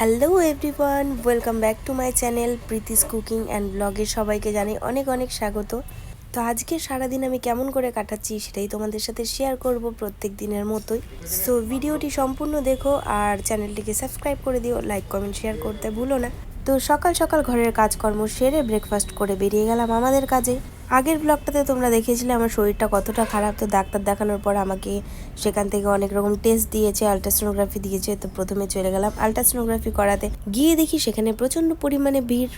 Hello everyone welcome back to my channel Preeti's cooking and ব্লগে সবাইকে জানাই অনেক অনেক স্বাগত। তো আজকে সারাদিন আমি কেমন করে কাটাচ্ছি সেটাই তোমাদের সাথে শেয়ার করব প্রত্যেক দিনের মতোই। সো ভিডিওটি সম্পূর্ণ দেখো আর চ্যানেলটিকে সাবস্ক্রাইব করে দিও লাইক কমেন্ট শেয়ার করতে ভুলো না। তো সকাল সকাল ঘরের কাজকর্ম সেরে ব্রেকফাস্ট করে বেরিয়ে গেলাম আমাদের কাজে। আগের ব্লগটাতে তোমরা দেখেছিলে আমার শরীরটা কতটা খারাপ, তো ডাক্তার দেখানোর পর আমাকে সেখান থেকে অনেক রকম টেস্ট দিয়েছে আলট্রাসোনোগ্রাফি দিয়েছে, তো প্রথমে চলে গেলাম আলট্রাসোনোগ্রাফি করাতে। গিয়ে দেখি সেখানে প্রচণ্ড পরিমাণে ভিড়।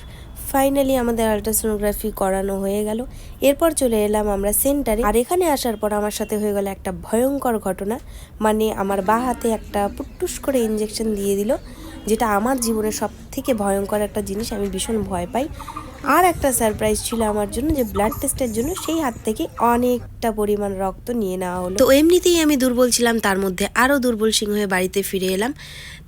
ফাইনালি আমাদের আলট্রাসোনোগ্রাফি করানো হয়ে গেল। এরপর চলে এলাম আমরা সেন্টারে আর এখানে আসার পর আমার সাথে হয়ে গেল একটা ভয়ঙ্কর ঘটনা। মানে আমার বা হাতে একটা পুট্টুস করে ইঞ্জেকশন দিয়ে দিল, যেটা আমার জীবনের সব থেকে ভয়ঙ্কর একটা জিনিস আমি ভীষণ ভয় পাই। আর একটা সারপ্রাইজ ছিল আমার জন্য যে ব্লাড টেস্টের জন্য সেই হাত থেকে অনেকটা পরিমাণ রক্ত নিয়ে নেওয়া হলো। তো এমনিতেই আমি দুর্বল ছিলাম তার মধ্যে আরও দুর্বল সিং হয়ে বাড়িতে ফিরে এলাম।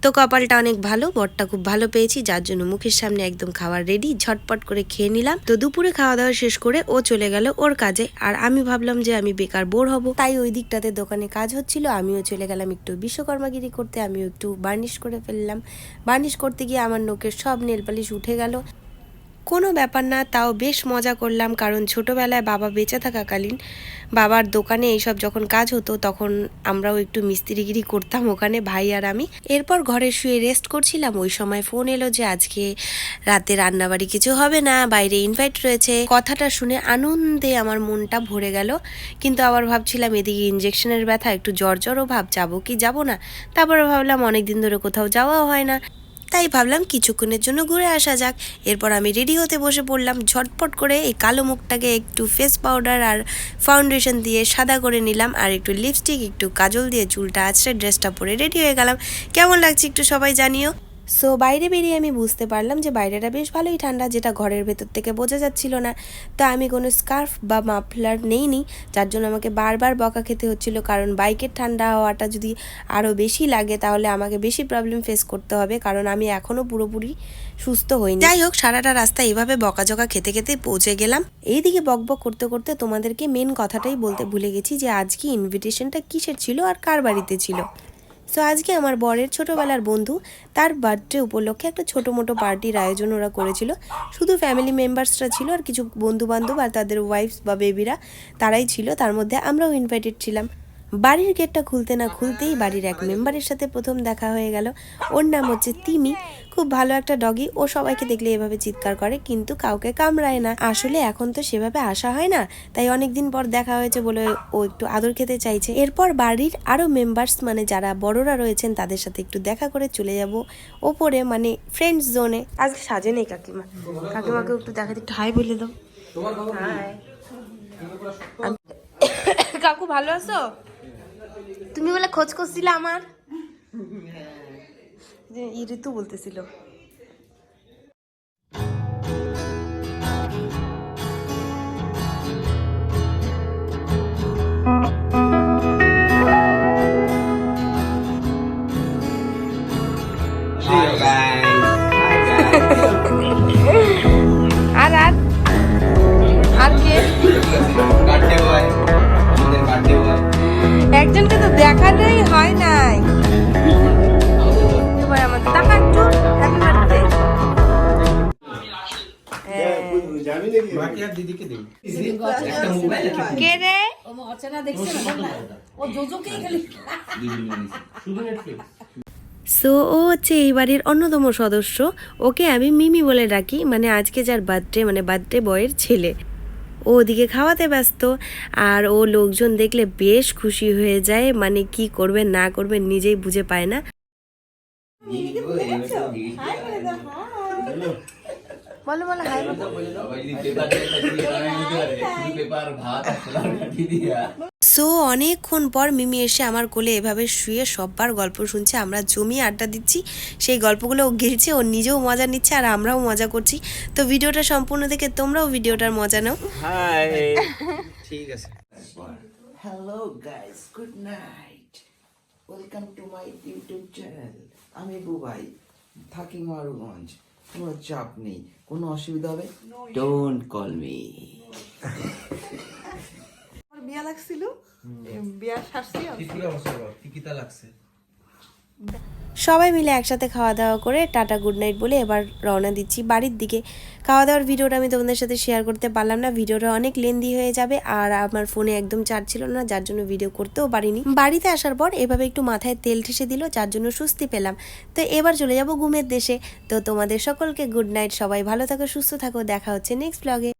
তো কপালটা অনেক ভালো বরটা খুব ভালো পেয়েছি যার জন্য মুখের সামনে একদম খাবার রেডি ঝটপট করে খেয়ে নিলাম। তো দুপুরে খাওয়া দাওয়া শেষ করে ও চলে গেল ওর কাজে। আর আমি ভাবলাম যে আমি বেকার বোর হব। তাই ওই দিকটাতে দোকানে কাজ হচ্ছিল আমিও চলে গেলাম একটু বিশ্বকর্মাগিরি করতে আমিও একটু বার্নিশ করে ফেললাম। বার্নিশ করতে গিয়ে আমার নোকের সব নেলপালিশ উঠে গেল। কোনো ব্যাপার না, তাও বেশ মজা করলাম, কারণ ছোটোবেলায় বাবা বেঁচে থাকাকালীন বাবার দোকানে এইসব যখন কাজ হতো, তখন আমরাও একটু মিস্ত্রিগিরি করতাম ওখানে, ভাই আর আমি। এরপর ঘরে শুয়ে রেস্ট করছিলাম। ওই সময় ফোন এলো যে, আজকে রাতে রান্নাবাড়ি কিছু হবে না, বাইরে ইনভাইট রয়েছে। কথাটা শুনে আনন্দে আমার মনটা ভরে গেল। কিন্তু আবার ভাবছিলাম, এদিকে ইঞ্জেকশনের ব্যথা, একটু জ্বর জ্বরও ভাব, যাব কি যাব না? তারপরে ভাবলাম অনেক দিন ধরে কোথাও যাওয়াও হয় না। তাই ভাবলাম কিছুক্ষণের জন্য ঘুরে আসা যাক। এরপর আমি রেডি হতে বসে পড়লাম, ঝটপট করে এই কালো মুখটাকে একটু ফেস পাউডার আর ফাউন্ডেশন দিয়ে সাদা করে নিলাম আর একটু লিপস্টিক একটু কাজল দিয়ে চুলটা আছড়ে ড্রেসটা পরে রেডি হয়ে গেলাম। কেমন লাগছে একটু সবাই জানিও। সো বাইরে বেরিয়ে আমি বুঝতে পারলাম যে বাইরেটা বেশ ভালোই ঠান্ডা যেটা ঘরের ভেতর থেকে বোঝা যাচ্ছিল না। তো আমি কোনো স্কার্ফ বা মাফলার নেইনি যার জন্য আমাকে বারবার বকা খেতে হচ্ছিল কারণ বাইকের ঠান্ডা হওয়াটা যদি আরও বেশি লাগে তাহলে আমাকে বেশি প্রবলেম ফেস করতে হবে কারণ আমি এখনও পুরোপুরি সুস্থ হইনি। যাই হোক সারাটা রাস্তা এইভাবে বকাঝকা খেতে খেতে পৌঁছে গেলাম। এইদিকে বকবক করতে করতে তোমাদেরকে মেন কথাটাই বলতে ভুলে গেছি যে আজকে ইনভিটেশনটা কিসের ছিল আর কার বাড়িতে ছিল। সো আজকে আমার বরের ছোটোবেলার বন্ধু, তার বার্থডে উপলক্ষে একটা ছোটো মোটো পার্টির আয়োজন ওরা করেছিল। শুধু ফ্যামিলি মেম্বার্সরা ছিল আর কিছু বন্ধু বান্ধব আর তাদের ওয়াইফস বা বেবিরা তারাই ছিল। তার মধ্যে আমরাও ইনভাইটেড ছিলাম। বাড়ির গেটটা খুলতে না খুলতেই বাড়ির এক মেম্বারের সাথে প্রথম দেখা হয়ে গেল। ওর নাম হচ্ছে তিমি। খুব ভালো একটা ডগি। ও সবাইকে দেখলে এভাবে চিৎকার করে কিন্তু কাউকে কামড়ায় না। আসলে এখন তো সেভাবে আসা হয় না। তাই অনেকদিন পর দেখা হয়েছে বলে ও একটু আদর খেতে চাইছে। এরপর বাড়ির আরও মেম্বার্স মানে যারা বড়রা রয়েছেন তাদের সাথে একটু দেখা করে চলে যাব। ওপরে মানে ফ্রেন্ডস জোনে আজকে সাজে নেই কাকিমা। কাকিমাকে একটু দেখাতে একটু হাই বলে দাও। কাকু ভালো আছো? তুমি বলে খোঁজ করছিলে আমার? যে ই ঋতু বলতেছিল. আর আর? আর কে? একজনকে তো দেখালেই হয় নাই। এবার আমার টাকা একটু হ্যাপি বার্থডে বাকি আর দিদিকে দিন। একটা মোবাইল একটা শুধু নেটফ্লিক্স সো ও হচ্ছে এই বাড়ির অন্যতম সদস্য। ওকে আমি মিমি বলে ডাকি মানে আজকে যার বার্থডে মানে বার্থডে বয়ের ছেলে। ও ওদিকে খাওয়াতে ব্যস্ত আর ও লোকজন দেখলে বেশ খুশি হয়ে যায় মানে কি করবে না করবে নিজেই বুঝে পায় না বলো বলো হাই পেপার ভাত দিদিয়া সো অনেকক্ষণ পর মিমি এসে আমার কোলে এভাবে শুয়ে সববার গল্প শুনছে। আমরা জমিয়ে আড্ডা দিচ্ছি সেই গল্পগুলো ও গিলছে ও নিজেও মজা নিচ্ছে আর আমরাও মজা করছি। তো ভিডিওটা সম্পূর্ণ দেখে তোমরাও ভিডিওটার মজা নাও। হাই ঠিক আছে। Hello guys good night welcome to my YouTube channel আমি বুবাই থাকি মারুগঞ্জ কোনো চাপ নেই। কোনো অসুবিধা হবে? ডোন্ট কল মি লাগছিল। বিয়া সারছি লাগছে? সবাই মিলে একসাথে খাওয়া দাওয়া করে টাটা গুড নাইট বলে এবার রওনা দিচ্ছি বাড়ির দিকে। খাওয়া দাওয়ার ভিডিওটা আমি তোমাদের সাথে শেয়ার করতে পারলাম না ভিডিওটা অনেক লেন্দি হয়ে যাবে আর আমার ফোনে একদম চার্জ ছিল না যার জন্য ভিডিও করতেও পারিনি। বাড়িতে আসার পর এভাবে একটু মাথায় তেল ঠেসে দিল যার জন্য স্বস্তি পেলাম। তো এবার চলে যাব ঘুমের দেশে। তো তোমাদের সকলকে গুড নাইট সবাই ভালো থাকো সুস্থ থাকো দেখা হচ্ছে নেক্সট ব্লগে